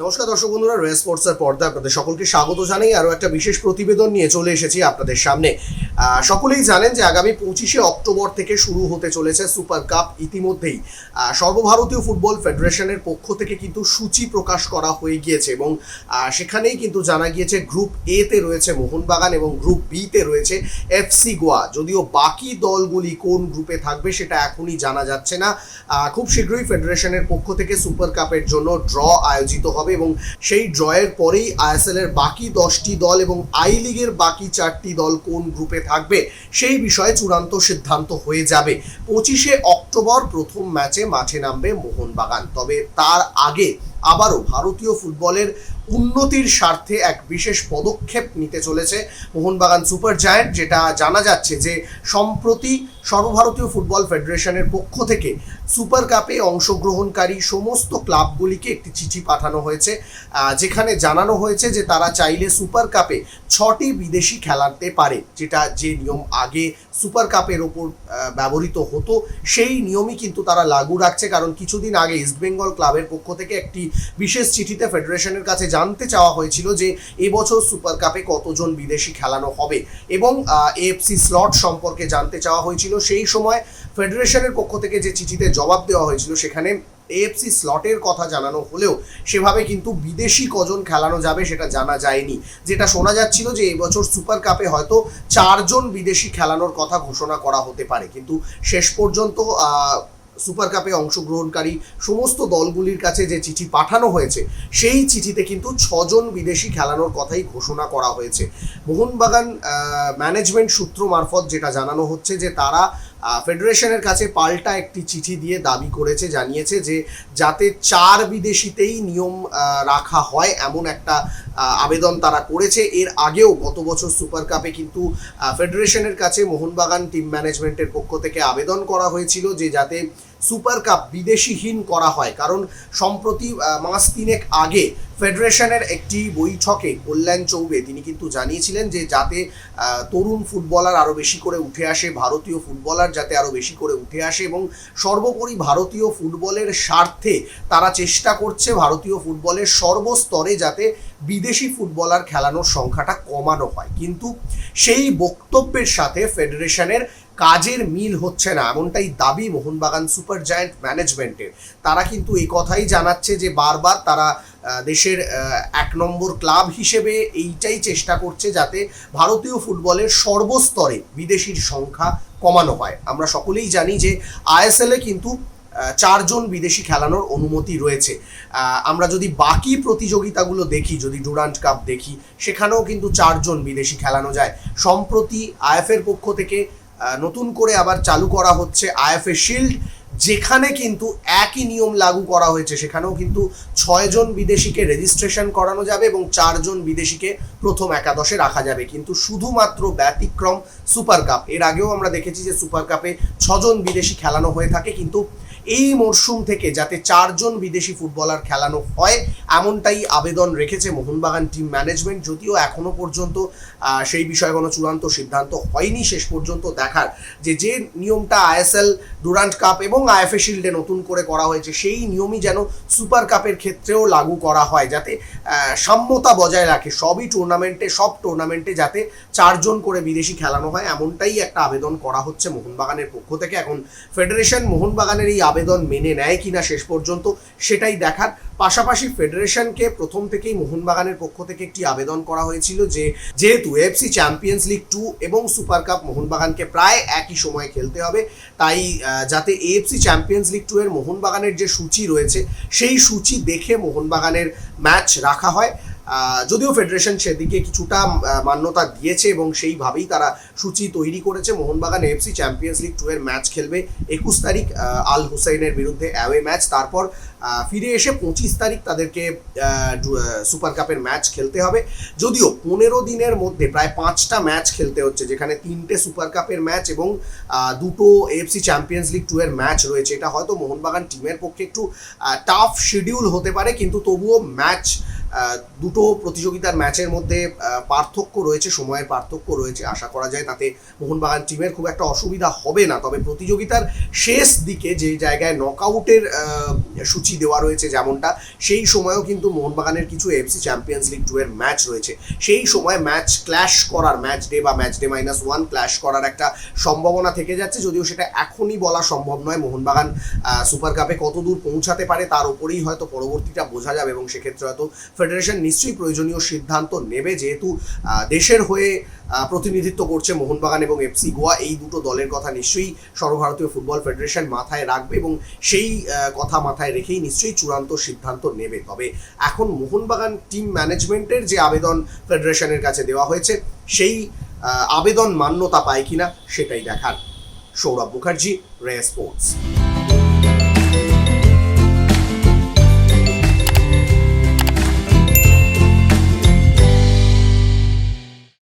নমস্কার দর্শক বন্ধুরা রয়্যাল স্পোর্টসের আপনাদের সকলকে স্বাগত জানাই আরও একটা বিশেষ প্রতিবেদন নিয়ে চলে এসেছি আপনাদের সামনে। সকলেই জানেন যে আগামী পঁচিশে অক্টোবর থেকে শুরু হতে চলেছে সুপার কাপ। ইতিমধ্যেই সর্বভারতীয় ফুটবল ফেডারেশনের পক্ষ থেকে কিন্তু সূচি প্রকাশ করা হয়ে গিয়েছে এবং সেখানেই কিন্তু জানা গিয়েছে গ্রুপ এ তে রয়েছে মোহনবাগান এবং গ্রুপ বি তে রয়েছে এফসি গোয়া। যদিও বাকি দলগুলি কোন গ্রুপে থাকবে সেটা এখনই জানা যাচ্ছে না। খুব শীঘ্রই ফেডারেশনের পক্ষ থেকে সুপার কাপের জন্য ড্র আয়োজিত হবে এবং সেই ড্রয়ের পরেই আইএসএল এর বাকি দশটি দল এবং আই লিগের বাকি চারটি দল কোন গ্রুপে থাকবে, সেই বিষয়ে চূড়ান্ত সিদ্ধান্ত হয়ে যাবে। পঁচিশে অক্টোবর প্রথম ম্যাচে মাঠে নামবে মোহনবাগান। তবে তার আগে আবারও ভারতীয় ফুটবলের উন্নতির স্বার্থে এক বিশেষ পদক্ষেপ নিতে চলেছে মোহনবাগান সুপার জায়েন্ট, যেটা জানা যাচ্ছে যে, সম্প্রতি সর্বভারতীয় ফুটবল ফেডারেশনের পক্ষ থেকে সুপার কাপে অংশগ্রহণকারী সমস্ত ক্লাবগুলিকে একটি চিঠি পাঠানো হয়েছে যেখানে জানানো হয়েছে যে তারা চাইলে সুপার কাপে ছটি বিদেশি খেলাতে পারে, যেটা যে নিয়ম আগে সুপার কাপের ওপর ব্যবহৃত হতো, সেই নিয়মই কিন্তু তারা লাগু রাখছে। কারণ কিছুদিন আগে ইস্টবেঙ্গল ক্লাবের পক্ষ থেকে একটি বিশেষ চিঠিতে ফেডারেশনের কাছে জানতে চাওয়া হয়েছিল যে এবছর সুপার কাপে কতজন বিদেশি খেলানো হবে এবং এএফসি স্লট সম্পর্কে জানতে চাওয়া হয়েছিল। সেই সময় ফেডারেশনের পক্ষ থেকে যে চিঠিতে জবাব দেওয়া হয়েছিল, সেখানে এএফসি স্লটের কথা জানানো হলেও সেভাবে কিন্তু বিদেশি কজন খেলানো যাবে সেটা জানা যায়নি। যেটা শোনা যাচ্ছিল যে এবছর সুপার কাপে হয়তো চারজন বিদেশি খেলানোর কথা ঘোষণা করা হতে পারে। কিন্তু শেষ পর্যন্ত সুপার কাপে অংশগ্রহণকারী সমস্ত দলগুলির কাছে যে চিঠি পাঠানো হয়েছে, সেই চিঠিতে কিন্তু ছজন বিদেশি খেলানোর কথাই ঘোষণা করা হয়েছে। মোহনবাগান ম্যানেজমেন্ট সূত্র মারফত যেটা জানানো হচ্ছে যে তারা ফেডারেশনের কাছে পাল্টা একটি চিঠি দিয়ে দাবি করেছে, জানিয়েছে যে যাতে চার বিদেশিতেই নিয়ম রাখা হয় এমন একটা আবেদন তারা করেছে। এর আগেও গত বছর সুপার কাপে কিন্তু ফেডারেশনের কাছে মোহনবাগান টিম ম্যানেজমেন্টের পক্ষ থেকে আবেদন করা হয়েছিল যে যাতে সুপার কাপ বিদেশিহীন করা হয়। কারণ সম্প্রতি মাস তিনেক আগে ফেডারেশনের একটি বৈঠকে কল্যাণ চৌবে তিনি কিন্তু জানিয়েছিলেন যে যাতে তরুণ ফুটবলার আরও বেশি করে উঠে আসে, ভারতীয় ফুটবলার যাতে আরও বেশি করে উঠে আসে এবং সর্বোপরি ভারতীয় ফুটবলের স্বার্থে তারা চেষ্টা করছে ভারতীয় ফুটবলের সর্বস্তরে যাতে বিদেশি ফুটবলার খেলানোর সংখ্যাটা কমানো হয়। কিন্তু সেই বক্তব্যের সাথে ফেডারেশনের কাজের মিল হচ্ছে না, এমনটাই দাবি মোহনবাগান সুপার জায়ান্ট ম্যানেজমেন্টের। তারা কিন্তু এই কথাই জানাচ্ছে যে বারবার তারা দেশের এক নম্বর ক্লাব হিসেবে এইটাই চেষ্টা করছে যাতে ভারতীয় ফুটবলের সর্বস্তরে বিদেশির সংখ্যা কমানো হয়। আমরা সকলেই জানি যে আইএসএলে কিন্তু চারজন বিদেশি খেলানোর অনুমতি রয়েছে। আমরা যদি বাকি প্রতিযোগিতাগুলো দেখি, যদি ডুরান্ট কাপ দেখি, সেখানেও কিন্তু চারজন বিদেশি খেলানো যায়। সম্প্রতি আইএফের পক্ষ থেকে নতুন করে আবার চালু করা হচ্ছে আইএফএ শিল্ড, যেখানে কিন্তু একই নিয়ম লাগু করা হয়েছে। সেখানেও কিন্তু ছয়জন বিদেশিকে রেজিস্ট্রেশন করানো যাবে এবং চারজন বিদেশিকে প্রথম একাদশে রাখা যাবে। কিন্তু শুধুমাত্র ব্যতিক্রম সুপার কাপ এর আগেও আমরা দেখেছি যে সুপার কাপে ছজন বিদেশি খেলানো হয়ে থাকে, কিন্তু এই মরশুম থেকে যাতে চারজন বিদেশি ফুটবলার খেলানো হয়, এমনটাই আবেদন রেখেছে মোহনবাগান টিম ম্যানেজমেন্ট। যদিও এখনও পর্যন্ত সেই বিষয়ে কোনো চূড়ান্ত সিদ্ধান্ত হয়নি, শেষ পর্যন্ত দেখার যে যে নিয়মটা আইএসএল, ডুরান্ট কাপ এবং আইএফএ শিল্ডে নতুন করে করা হয়েছে, সেই নিয়মই যেন সুপার কাপের ক্ষেত্রেও লাগু করা হয়, যাতে সাম্যতা বজায় রাখে সবই টুর্নামেন্টে সব টুর্নামেন্টে যাতে চারজন করে বিদেশি খেলানো হয়, এমনটাই একটা আবেদন করা হচ্ছে মোহনবাগানের পক্ষ থেকে। এখন ফেডারেশন মোহনবাগানের এই আবেদন মেনে নেয় কিনা শেষ পর্যন্ত সেটাই দেখার। পাশাপাশি ফেডারেশনকে প্রথম থেকেই মোহনবাগানের পক্ষ থেকে একটি আবেদন করা হয়েছিল যে, যেহেতু এফসি চ্যাম্পিয়ন্স লিগ টু এবং সুপার কাপ মোহনবাগানকে প্রায় একই সময়ে খেলতে হবে, তাই যাতে এএফসি চ্যাম্পিয়ন্স লিগ টু এর মোহনবাগানের যে সূচি রয়েছে, সেই সূচি দেখে মোহনবাগানের ম্যাচ রাখা হয়। যদিও ফেডারেশন সেদিকে কিছুটা মান্যতা দিয়েছে এবং সেইভাবেই তারা সূচি তৈরি করেছে। Mohun Bagan AFC champions league two এর ম্যাচ খেলবে একুশ তারিখ আল হুসাইনের বিরুদ্ধে অ্যাওয়ে ম্যাচ তারপর ফিরে এসে পঁচিশ তারিখ তাদেরকে সুপার কাপের ম্যাচ খেলতে হবে। যদিও পনেরো দিনের মধ্যে প্রায় পাঁচটা ম্যাচ খেলতে হচ্ছে, যেখানে তিনটে সুপার কাপের ম্যাচ এবং দুটো এফসি চ্যাম্পিয়ন্স লিগ টু এর ম্যাচ রয়েছে। এটা হয়তো মোহনবাগান টিমের পক্ষে একটু টাফ শিডিউল হতে পারে, কিন্তু তবুও ম্যাচ দুটো প্রতিযোগিতার ম্যাচের মধ্যে পার্থক্য রয়েছে, সময়ের পার্থক্য রয়েছে। আশা করা যায় তাতে মোহনবাগান টিমের খুব একটা অসুবিধা হবে না। তবে প্রতিযোগিতার শেষ দিকে যে জায়গায় নকআউটের সূচি দেওয়া রয়েছে যেমনটা, সেই সময়ও কিন্তু মোহনবাগানের কিছু এফসি চ্যাম্পিয়ন্স লিগ টু এর ম্যাচ রয়েছে। সেই সময় ম্যাচ ক্ল্যাশ করার, ম্যাচ ডে বা match day minus one clash করার একটা সম্ভাবনা থেকে যাচ্ছে। যদিও সেটা এখনই বলা সম্ভব নয় মোহনবাগান সুপার কাপে কত দূর পৌঁছাতে পারে, তার উপরেই হয়তো পরবর্তীটা বোঝা যাবে এবং সেক্ষেত্রে হয়তো ফেডারেশন নিশ্চয়ই প্রয়োজনীয় সিদ্ধান্ত নেবে যেহেতু দেশের হয়ে প্রতিনিধিত্ব করছে মোহনবাগান এবং এফসি গোয়া। এই দুটো দলের কথা নিশ্চয়ই সর্বভারতীয় ফুটবল ফেডারেশন মাথায় রাখবে এবং সেই কথা মাথায় রেখেই নিশ্চয়ই চূড়ান্ত সিদ্ধান্ত নেবে। তবে এখন মোহনবাগান টিম ম্যানেজমেন্টের যে আবেদন ফেডারেশনের কাছে দেওয়া হয়েছে, সেই আবেদন মান্যতা পায় কিনা সেটাই দেখার সৌরভ মুখার্জি রে স্পোর্টস।